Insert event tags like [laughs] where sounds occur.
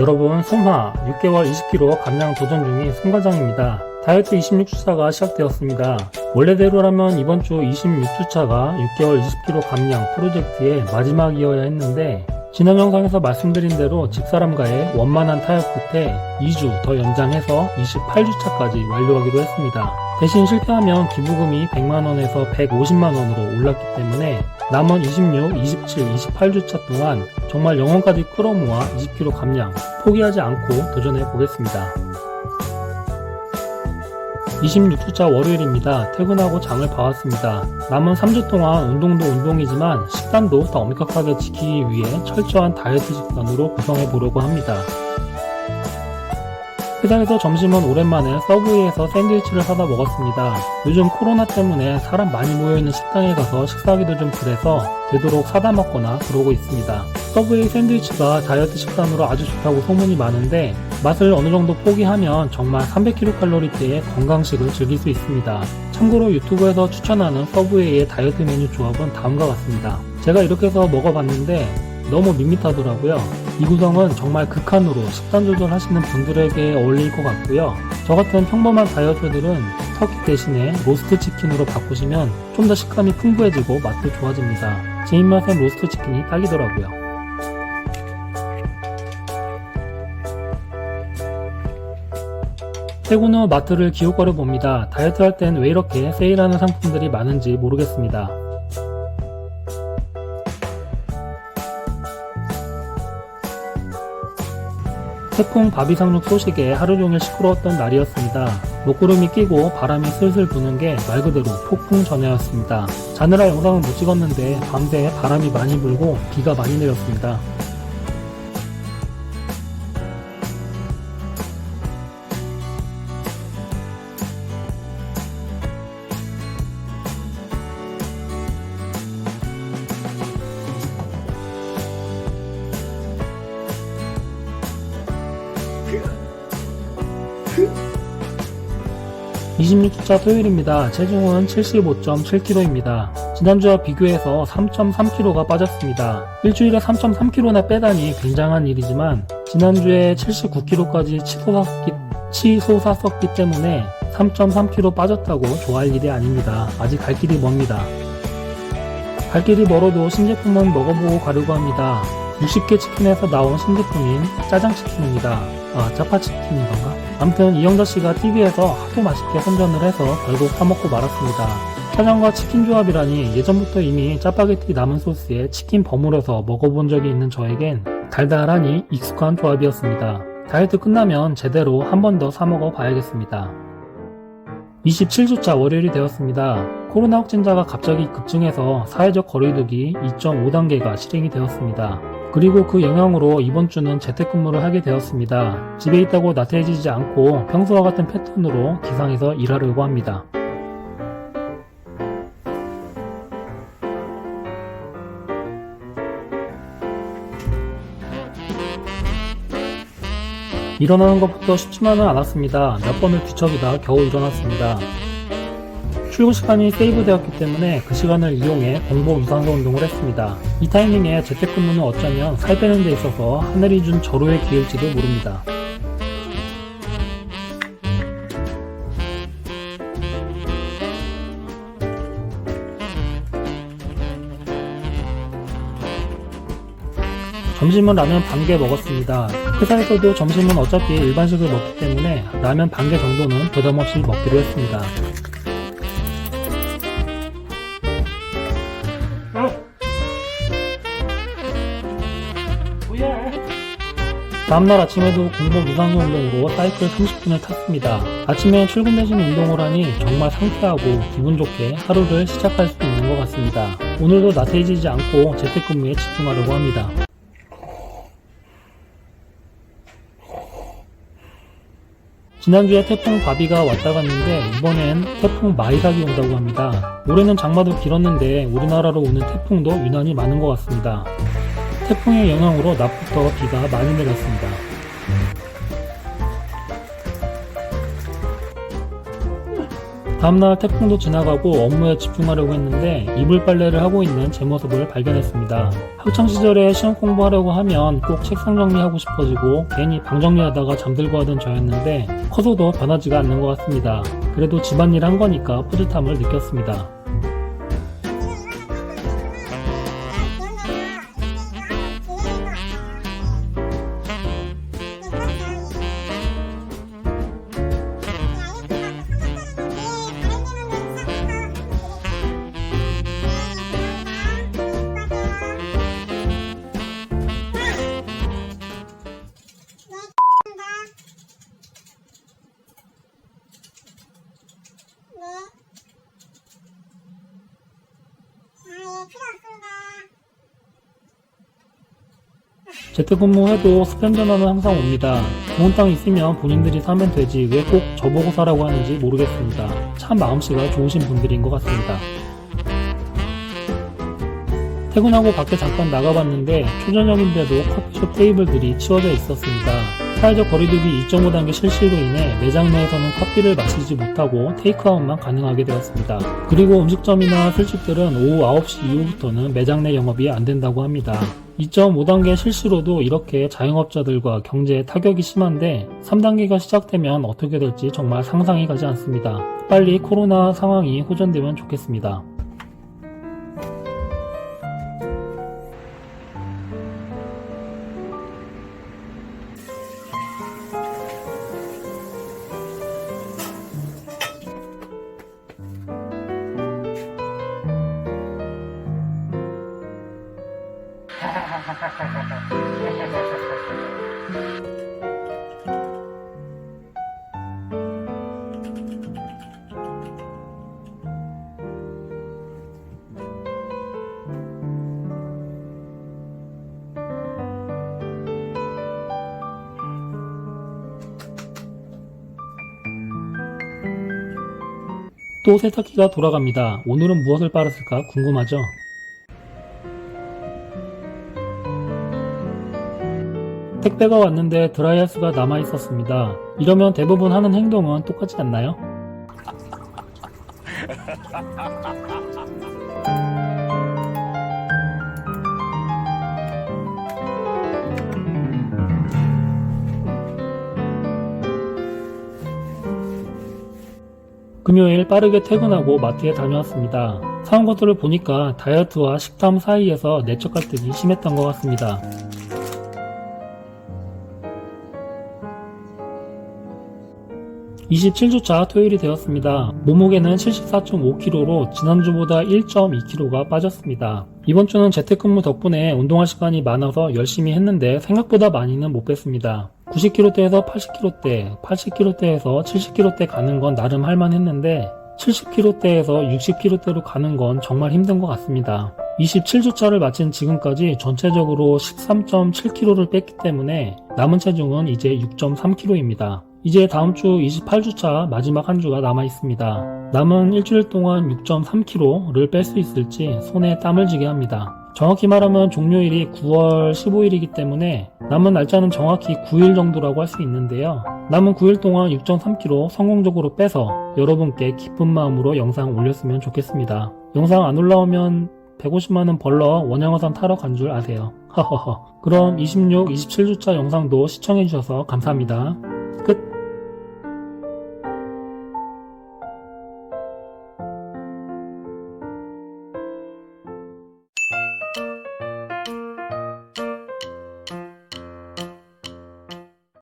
여러분, 송하 6개월 20kg 감량 도전 중인 송과장입니다. 다이어트 26주차가 시작되었습니다. 원래대로라면 이번 주 26주차가 6개월 20kg 감량 프로젝트의 마지막이어야 했는데 지난 영상에서 말씀드린 대로 집사람과의 원만한 타협 끝에 2주 더 연장해서 28주차까지 완료하기로 했습니다. 대신 실패하면 기부금이 100만원에서 150만원으로 올랐기 때문에 남은 26, 27, 28주차 동안 정말 영혼까지 끌어모아 20kg 감량 포기하지 않고 도전해 보겠습니다. 26주차 월요일입니다. 퇴근하고 장을 봐왔습니다. 남은 3주 동안 운동도 운동이지만 식단도 더 엄격하게 지키기 위해 철저한 다이어트 식단으로 구성해 보려고 합니다. 회사에서 점심은 오랜만에 서브웨이에서 샌드위치를 사다 먹었습니다. 요즘 코로나 때문에 사람 많이 모여있는 식당에 가서 식사하기도 좀 그래서 되도록 사다 먹거나 그러고 있습니다. 서브웨이 샌드위치가 다이어트 식단으로 아주 좋다고 소문이 많은데 맛을 어느 정도 포기하면 정말 300kcal대의 건강식을 즐길 수 있습니다. 참고로 유튜브에서 추천하는 서브웨이의 다이어트 메뉴 조합은 다음과 같습니다. 제가 이렇게 해서 먹어봤는데 너무 밋밋하더라고요. 이 구성은 정말 극한으로 식단 조절하시는 분들에게 어울릴 것 같고요. 저 같은 평범한 다이어터들은 터키 대신에 로스트 치킨으로 바꾸시면 좀 더 식감이 풍부해지고 맛도 좋아집니다. 제 입맛엔 로스트 치킨이 딱이더라고요. 후 마트를 기웃거려 봅니다. 다이어트 할 땐 왜 이렇게 세일하는 상품들이 많은지 모르겠습니다. 태풍 바비상륙 소식에 하루 종일 시끄러웠던 날이었습니다. 먹구름이 끼고 바람이 슬슬 부는 게 말 그대로 폭풍 전야였습니다. 자느라 영상을 못 찍었는데 밤새 바람이 많이 불고 비가 많이 내렸습니다. (26주차) 토요일입니다. 체중은 75.7kg입니다. 지난주와 비교해서 3.3kg가 빠졌습니다. 일주일에 3.3kg나 빼다니 굉장한 일이지만 지난주에 79kg까지 치솟았기, 치솟았었기 때문에 3.3kg 빠졌다고 좋아할 일이 아닙니다. 아직 갈 길이 멉니다. 갈 길이 멀어도 신제품은 먹어보고 가려고 합니다. 60개 치킨에서 나온 신제품인 짜장치킨입니다. 아, 짜파치킨인 건가? 암튼 이영자 씨가 TV에서 하도 맛있게 선전을 해서 결국 사먹고 말았습니다. 짜장과 치킨 조합이라니 예전부터 이미 짜파게티 남은 소스에 치킨 버무려서 먹어본 적이 있는 저에겐 달달하니 익숙한 조합이었습니다. 다이어트 끝나면 제대로 한 번 더 사먹어 봐야겠습니다. 27주차 월요일이 되었습니다. 코로나 확진자가 갑자기 급증해서 사회적 거리두기 2.5단계가 실행이 되었습니다. 그리고 그 영향으로 이번 주는 재택근무를 하게 되었습니다. 집에 있다고 나태해지지 않고 평소와 같은 패턴으로 기상에서 일하려고 합니다. 일어나는 것부터 쉽지만은 않았습니다. 몇 번을 뒤척이다 겨우 일어났습니다. 출근 시간이 세이브되었기 때문에 그 시간을 이용해 공복 유산소 운동을 했습니다. 이 타이밍에 재택근무는 어쩌면 살 빼는 데 있어서 하늘이 준 절호의 기회일지도 모릅니다. 점심은 라면 반 개 먹었습니다. 회사에서도 점심은 어차피 일반식을 먹기 때문에 라면 반 개 정도는 부담 없이 먹기로 했습니다. 다음날 아침에도 공복 유산소 운동으로 사이클 30분을 탔습니다. 아침에 출근 대신 운동을 하니 정말 상쾌하고 기분 좋게 하루를 시작할 수 있는 것 같습니다. 오늘도 나태해지지 않고 재택근무에 집중하려고 합니다. 지난주에 태풍 바비가 왔다 갔는데 이번엔 태풍 마이삭이 온다고 합니다. 올해는 장마도 길었는데 우리나라로 오는 태풍도 유난히 많은 것 같습니다. 태풍의 영향으로 낮부터 비가 많이 내렸습니다. 다음날 태풍도 지나가고 업무에 집중하려고 했는데 이불 빨래를 하고 있는 제 모습을 발견했습니다. 학창시절에 시험 공부하려고 하면 꼭 책상 정리하고 싶어지고 괜히 방 정리하다가 잠들고 하던 저였는데 커서도 변하지가 않는 것 같습니다. 그래도 집안일 한 거니까 뿌듯함을 느꼈습니다. 재택근무해도 스팸 전화는 항상 옵니다. 좋은 땅 있으면 본인들이 사면 되지 왜 꼭 저보고 사라고 하는지 모르겠습니다. 참 마음씨가 좋으신 분들인 것 같습니다. 퇴근하고 밖에 잠깐 나가봤는데 초저녁인데도 커피숍 테이블들이 치워져 있었습니다. 사회적 거리두기 2.5단계 실시로 인해 매장 내에서는 커피를 마시지 못하고 테이크아웃만 가능하게 되었습니다. 그리고 음식점이나 술집들은 오후 9시 이후부터는 매장 내 영업이 안 된다고 합니다. 2.5단계 실시로도 이렇게 자영업자들과 경제에 타격이 심한데 3단계가 시작되면 어떻게 될지 정말 상상이 가지 않습니다. 빨리 코로나 상황이 호전되면 좋겠습니다. 또 세탁기가 돌아갑니다. 오늘은 무엇을 빨았을까 궁금하죠? 택배가 왔는데 드라이아이스가 남아 있었습니다. 이러면 대부분 하는 행동은 똑같지 않나요? [laughs] 금요일 빠르게 퇴근하고 마트에 다녀왔습니다. 사온 것들을 보니까 다이어트와 식탐 사이에서 내적 갈등이 심했던 것 같습니다. (27주차) 토요일이 되었습니다. 몸무게는 74.5kg로 지난주보다 1.2kg가 빠졌습니다. 이번 주는 재택근무 덕분에 운동할 시간이 많아서 열심히 했는데 생각보다 많이는 못 뺐습니다. 90kg대에서 80kg대, 80kg대에서 70kg대 가는 건 나름 할만했는데 70kg대에서 60kg대로 가는 건 정말 힘든 것 같습니다. 27주차를 마친 지금까지 전체적으로 13.7kg를 뺐기 때문에 남은 체중은 이제 6.3kg입니다. 이제 다음 주 28주차 마지막 한 주가 남아 있습니다. 남은 일주일 동안 6.3kg를 뺄 수 있을지 손에 땀을 쥐게 합니다. 정확히 말하면 종료일이 9월 15일이기 때문에 남은 날짜는 정확히 9일 정도라고 할 수 있는데요. 남은 9일 동안 6.3kg 성공적으로 빼서 여러분께 기쁜 마음으로 영상 올렸으면 좋겠습니다. 영상 안 올라오면 150만원 벌러 원양어선 타러 간 줄 아세요. 허허허. 그럼 26, 27주차 영상도 시청해주셔서 감사합니다.